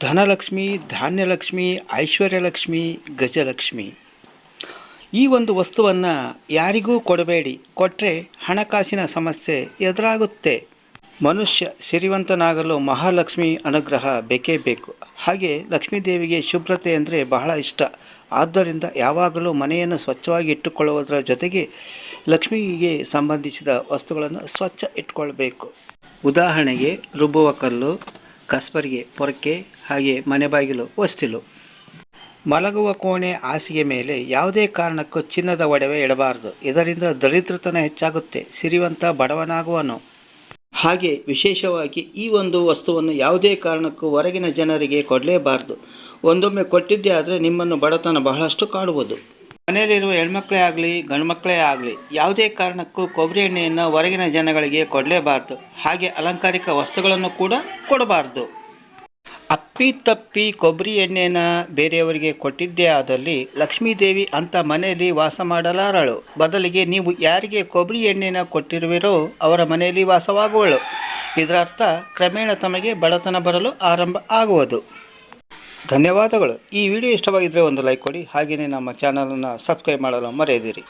ಧನಲಕ್ಷ್ಮಿ, ಧಾನ್ಯಲಕ್ಷ್ಮಿ, ಐಶ್ವರ್ಯಲಕ್ಷ್ಮಿ, ಗಜಲಕ್ಷ್ಮಿ. ಈ ಒಂದು ವಸ್ತುವನ್ನು ಯಾರಿಗೂ ಕೊಡಬೇಡಿ. ಕೊಟ್ಟರೆ ಹಣಕಾಸಿನ ಸಮಸ್ಯೆ ಎದುರಾಗುತ್ತೆ. ಮನುಷ್ಯ ಸಿರಿವಂತನಾಗಲು ಮಹಾಲಕ್ಷ್ಮಿ ಅನುಗ್ರಹ ಬೇಕೇ ಬೇಕು. ಹಾಗೆ ಲಕ್ಷ್ಮೀದೇವಿಗೆ ಶುಭ್ರತೆ ಅಂದರೆ ಬಹಳ ಇಷ್ಟ. ಆದ್ದರಿಂದ ಯಾವಾಗಲೂ ಮನೆಯನ್ನು ಸ್ವಚ್ಛವಾಗಿ ಇಟ್ಟುಕೊಳ್ಳುವುದರ ಜೊತೆಗೆ ಲಕ್ಷ್ಮಿಗೆ ಸಂಬಂಧಿಸಿದ ವಸ್ತುಗಳನ್ನು ಸ್ವಚ್ಛ ಇಟ್ಕೊಳ್ಬೇಕು. ಉದಾಹರಣೆಗೆ ರುಬ್ಬುವ ಕಲ್ಲು ಕಸ್ಬರಿಗೆ, ಪೊರಕೆ ಹಾಗೆ ಮನೆ ಬಾಗಿಲು ಹೊಸ್ತಿಲು. ಮಲಗುವ ಕೋಣೆ ಹಾಸಿಗೆ ಮೇಲೆ ಯಾವುದೇ ಕಾರಣಕ್ಕೂ ಚಿನ್ನದ ಒಡವೆ ಇಡಬಾರದು. ಇದರಿಂದ ದರಿದ್ರತನ ಹೆಚ್ಚಾಗುತ್ತೆ. ಸಿರಿವಂತ ಬಡವನಾಗುವನು. ಹಾಗೆ ವಿಶೇಷವಾಗಿ ಈ ಒಂದು ವಸ್ತುವನ್ನು ಯಾವುದೇ ಕಾರಣಕ್ಕೂ ಹೊರಗಿನ ಜನರಿಗೆ ಕೊಡಲೇಬಾರದು. ಒಂದೊಮ್ಮೆ ಕೊಟ್ಟಿದ್ದೇ ಆದರೆ ನಿಮ್ಮನ್ನು ಬಡತನ ಬಹಳಷ್ಟು ಕಾಡುವುದು. ಮನೆಯಲ್ಲಿರುವ ಹೆಣ್ಮಕ್ಳೇ ಆಗಲಿ, ಗಂಡ್ಮಕ್ಳೇ ಆಗಲಿ, ಯಾವುದೇ ಕಾರಣಕ್ಕೂ ಕೊಬ್ಬರಿ ಎಣ್ಣೆಯನ್ನು ಹೊರಗಿನ ಜನಗಳಿಗೆ ಕೊಡಲೇಬಾರ್ದು. ಹಾಗೆ ಅಲಂಕಾರಿಕ ವಸ್ತುಗಳನ್ನು ಕೂಡ ಕೊಡಬಾರ್ದು. ಅಪ್ಪಿ ತಪ್ಪಿ ಕೊಬ್ಬರಿ ಎಣ್ಣೆನ ಬೇರೆಯವರಿಗೆ ಕೊಟ್ಟಿದ್ದೇ ಆದಲ್ಲಿ ಲಕ್ಷ್ಮೀದೇವಿ ಅಂತ ಮನೆಯಲ್ಲಿ ವಾಸ ಮಾಡಲಾರಳು. ಬದಲಿಗೆ ನೀವು ಯಾರಿಗೆ ಕೊಬ್ಬರಿ ಎಣ್ಣೆನ ಕೊಟ್ಟಿರುವಿರೋ ಅವರ ಮನೆಯಲ್ಲಿ ವಾಸವಾಗುವಳು. ಇದರರ್ಥ, ಕ್ರಮೇಣ ತಮಗೆ ಬಡತನ ಬರಲು ಆರಂಭ ಆಗುವುದು. ಧನ್ಯವಾದಗಳು. ಈ ವಿಡಿಯೋ ಇಷ್ಟವಾಗಿದ್ದರೆ ಒಂದು ಲೈಕ್ ಕೊಡಿ. ಹಾಗೆಯೇ ನಮ್ಮ ಚಾನಲನ್ನು ಸಬ್ಸ್ಕ್ರೈಬ್ ಮಾಡಲು ಮರೆಯದಿರಿ.